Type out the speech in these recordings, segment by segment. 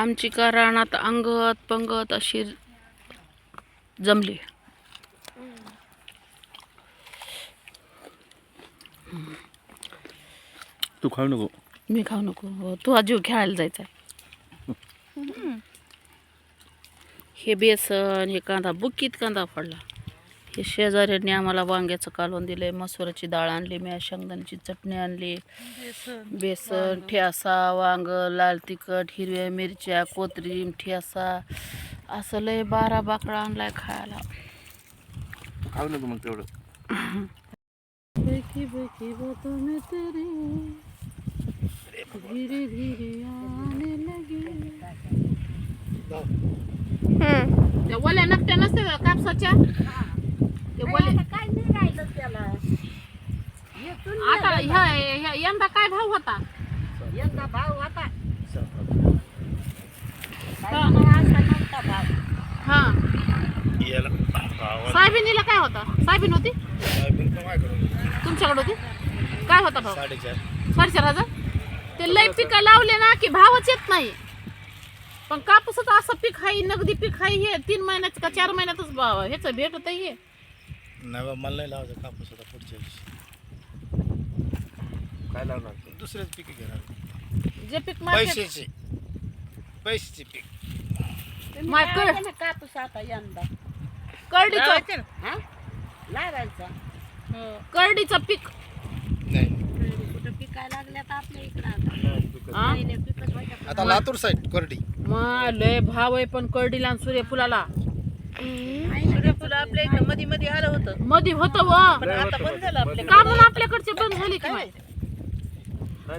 आमची का रानात अंगत पंगत अशी जमली. तू खाऊ नको. मी खाऊ नको. हो, तू जीव खेळायला जायचा हे बेसन हे कांदा बुकीत कांदा पडला हे शेजाऱ्यांनी आम्हाला वांग्याचं कालवून दिलंय मसुराची डाळ आणली मी शेंगदाण्याची चटणी आणली. बेसन ठेसा वांग लाल तिखट हिरव्या मिरच्या कोथिंबीर ठेसा असं लय बारा बाकडा आणलाय खायला. खाऊ नको मग तेवढं. बेकी बेकी बातों में तेरी. धीरे धीरे आने लगी. त्या वल्या नकट्या नसते का कापसाच्या? काय नाही राहिलं त्याला. आता ह्या ह्या- यंदा काय भाव होता? यंदा भाव आता हा. नव्हता भाव. हा. याला सायबिनीला काय होता? सायबिन होती? तुमच्याकडे होती? काय होता भाव? साडेचार. साडेचार हजार? ते लय पिकं लावले ना की भावच येत नाही. पण कापूसच असं पीक आहे नगदी पीक आहे हे तीन महिन्यात का चार महिन्यातच भाव ह्याच भेटत आहे. हे नाही बा, मला नाही लावायचं कापूस आता पुढच्या वर्षी काय लावणार? दुसरेच पिके घेणार. जे पीक मार्केट पैशाचे. पैशाचे पीक. लावायचा ना कापूस आता यंदा. करडीचं हा? लावायचा. करडीचं पीक. नाही. कुठं पिकायला लागल्यात आपल्या इकडं आता. हा? पहिले पिकच व्हायच्या आता लातूर साईड करडी. मा लय भाव आहे पण करडीला आणि सूर्यफुलाला. सूर्यफूल आपल्या इकडं मध्ये मध्ये आलं होतं. मध्ये होतं व. आता बंद झालं का म्हणून आपल्याकडचे बंद झाले की माहिती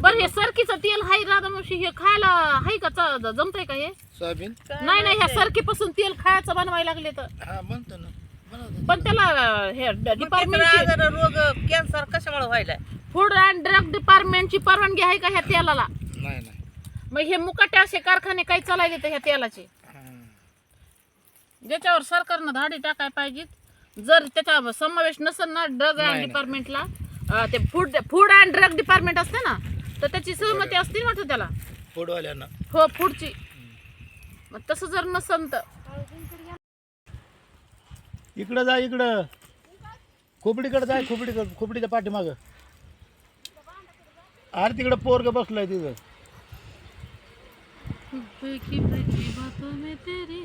बरं हे सरकीचं तेल हाय राधामावशी हे खायला हाय का च- जमतंय का हे? सोयाबीन? नाही नाही ह्या सरकीपासून तेल खायचं बनवायला लागले तर. हा म्हणतो ना. बनवतो. पण त्याला हे डिपार्टमेंट रोग कॅन्सर कशामुळे व्हायला फूड अँड ड्रग डिपार्टमेंटची परवानगी आहे का ह्या तेलाला? नाही नाही. मग हे मुकाटे असे कारखाने काही चालायले तर ह्या तेलाचे. ज्याच्यावर सरकारनं धाडी टाकाय पाहिजेत जर त्याचा समावेश नसेल ना ड्रग अँड. डिपार्टमेंटला अं, ते food food and drug department असते ना तर त्याची सहमती असते ना वाटतं त्याला? फूडवाल्यांना हो फूडची मग तसं जर नसन तर. इकडं जा इकडं. खोपडीकडे जाय खोपडीकडं खोपडीच्या पाठीमागं. अरे तिकडं पोरग बसलंय तिथं. तेरी.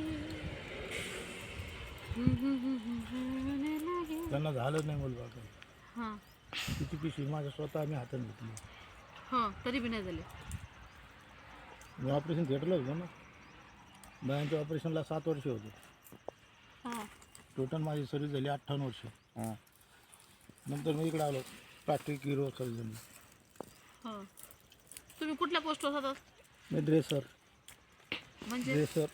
त्यांना झालंच नाही मुलगा हां. किती पिशवी माझ्या स्वतः आम्ही हातात घेतली. हो तरी बी नाही झाले. मी ऑपरेशन थिएटरला होतो ना. बायांच्या ऑपरेशनला सात वर्ष होते. हां. टोटल माझी सर्व्हिस झाली अठ्ठावन्न वर्ष. नंतर मी इकडे आलो. प्लास्टिक हिरो सर्जन हो. तुम्ही कुठल्या पोस्टवर होतात मी ड्रेसर म्हणजे? ड्रेसर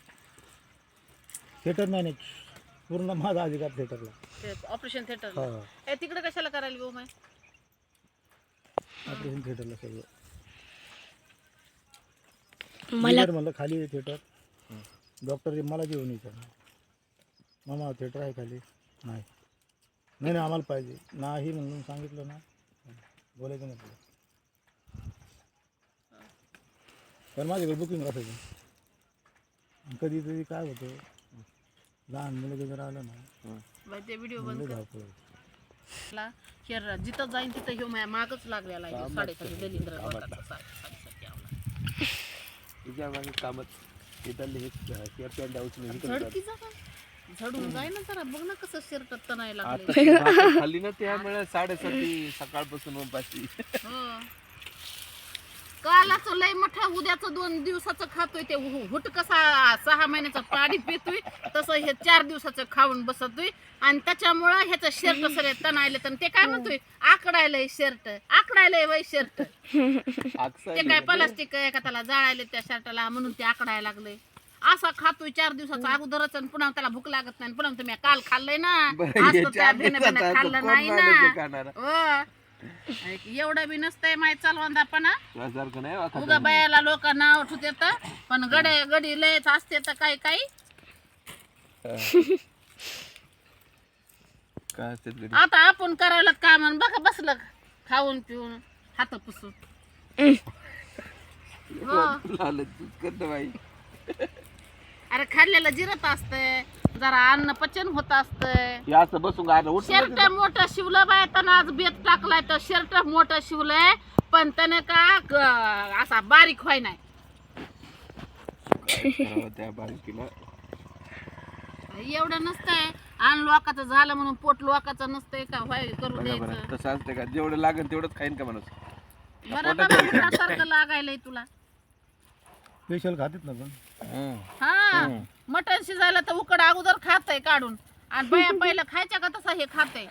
थिएटर मॅनेज पूर्ण माझा अधिकार थिएटरला ऑपरेशन थिएटरला हा. ए तिकडे कशाला करायला भाऊ माय ऑपरेशन थिएटरला सगळं. मला म्हणलं खाली आहे थिएटर डॉक्टर मला जेवण विचारणार मामा थिएटर आहे खाली? नाही. नाही नाही आम्हाला पाहिजे. नाही म्हणून सांगितलं ना. बोलायचं म्हटलं पण माझ्याकडे बुकिंग असायचं. कधी कधी काय होतं? लहान मुलं जर आलं ना बाई ते व्हिडिओ बंद कर धावपळ. ला जिथं जाईन तिथं ह्यो माझ्या मागच लागलेला आहे दलिंद्र गवताचा साडे- साडेसाती आवळा. तुझ्या मागे कामच तिथले हे पॅन्ट उचलून हे करतात. झडकीचा का झडून जाय ना जरा बघ ना कसं नाही आता लागले ती भाकर खाल्ली ना त्यामुळे साडेसाती सकाळपासून उपाशी हो. कालाच लय मोठा उद्याचं दोन दिवसाचं खातोय ते हुट कसा सहा महिन्याचं पाणी पितोय. तसं हे चार दिवसाचं खाऊन बसतोय. आणि त्याच्यामुळं ह्याचं शर्ट सरे तणायले तर ते काय म्हणतोय? आकडायलंय शर्ट आकडायलंय वय शर्ट ते काय प्लास्टिक आहे का त्याला जाळायले त्या शर्टाला म्हणून ते आकडायला लागले असा खातोय चार दिवसाचा अगोदरच आणि पुन्हा त्याला भूक लागत नाही पुन्हा तुम्ही काल खाल्लंय ना. आज त्या भेनं भेनं खाल्लं नाही ना. एवढं बी नसतंय माय सारखं नाही वा उगा. बायाला लोक नाव ठेवते पण गडे गडी लयच असते तर काही काही काय घरी आता आपण करायला काम आणि बघा बसलं खाऊन पिऊन हात पुसून. हो लालच बाई. अरे खाल्लेलं जिरत असतंय. जरा अन्न पचन होत असतंय. हे असं बसून गाणं शर्ट मोठं शिवलं बाय त्यानं आज बेत टाकलाय तर शर्ट मोठं शिवलंय पण त्याने का ग- असा बारीक व्हाय नाही. त्या बालकीला एवढं नसतंय. आणि लोकाचं झालं म्हणून पोट लोकाचं नसतंय का? व्हाय करू बघा बरं द्यायचं. तसं असते का? जेवढं लागेल तेवढंच खाईन का माणूस? बरं सारखं लागायलंय तुला. स्पेशल खातात ना पण. हा? मटण शिजायला तर उकड अगोदर खातय काढून. आणि बया पहिलं खायच्या का तसा हे खातय.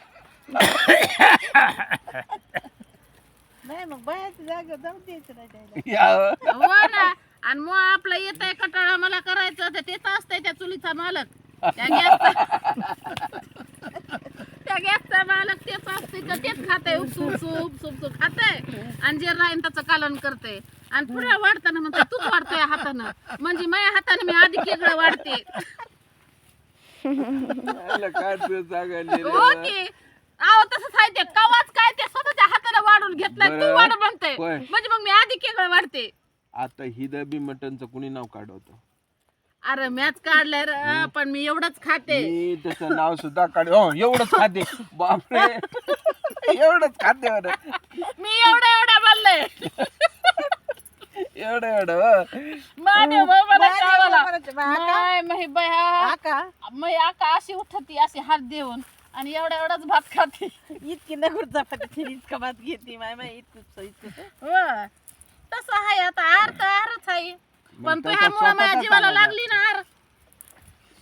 नाही मग बायाच्या जागा जाऊ द्यायचं नाही त्याला या हो ना. आणि मग आपलं येत आहे कटाळा मला करायचं तर तेच असतंय त्या चुलीचा मालक. त्या गॅसचा त्या गॅसचा मालक तेच असते तर तेच खातंय. उपसू उपसू उपसू उपसू खातंय. आणि जे राहीन त्याचं कालन करते आणि पुढे वाढताना म्हणते तूच वाढतोय हातानं. म्हणजे माझ्या हाताने मी आधी केगळं वाढते. याला काय तुझं सांगायला हो की. अहो तसंच आहे ते. कवाच काय ते स्वतःच्या हाताने वाढून घेतलाय तू बरं. वाढ म्हणते होय. म्हणजे मग मी आधी केगळ वाढते. आता ही दबी मटनचं कुणी नाव काढवतं? अरे मॅच काढलाय रे पण मी एवढंच खाते. मी त्याचं नाव सुद्धा काढ हो एवढंच खाते. बापरे. एवढंच खाते बरं मी एवढं एवढं बोलले. एवढं एवढं. माझ्या आका. आका. अशी उठती अशी हात देऊन. आणि एवढा एवढाच भात खाते. इतकी नगर चपाती इतका भात घेते माय माय इतकं इतकं. हो. तसं आहे आता आर तर आरच आहे. मग पण तसं तुझ्यामुळे माझ्या स्वतःचा जीवाला. लागली ना आर.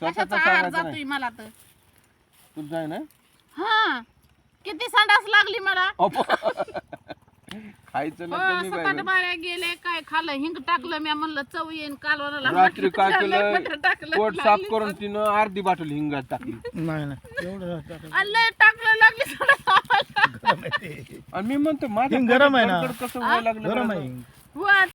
स्वतःचा कशाचा आर सांगायचं नाही. जातोय मला तर. तुझं आहे ना? हा. किती संडास लागली मला? अप. खायचं हो, नाही कमी सपाट पाहिजे बाळ्या गेले काय खाल्लं हिंग टाकलं मी म्हणलं चव येईन कालवणाला रात्री काय टाकलं, पोट साफ करून तिनं अर्धी बाटल हिंगात टाकली नाही नाही एवढं नाही टाकायचं. आणि लय टाकलं लागली संडास. गरम आहे ते. आणि मी म्हणतो माझं हिंग गरम आहे ना. कसं व्हायला लागलं गरम? आहे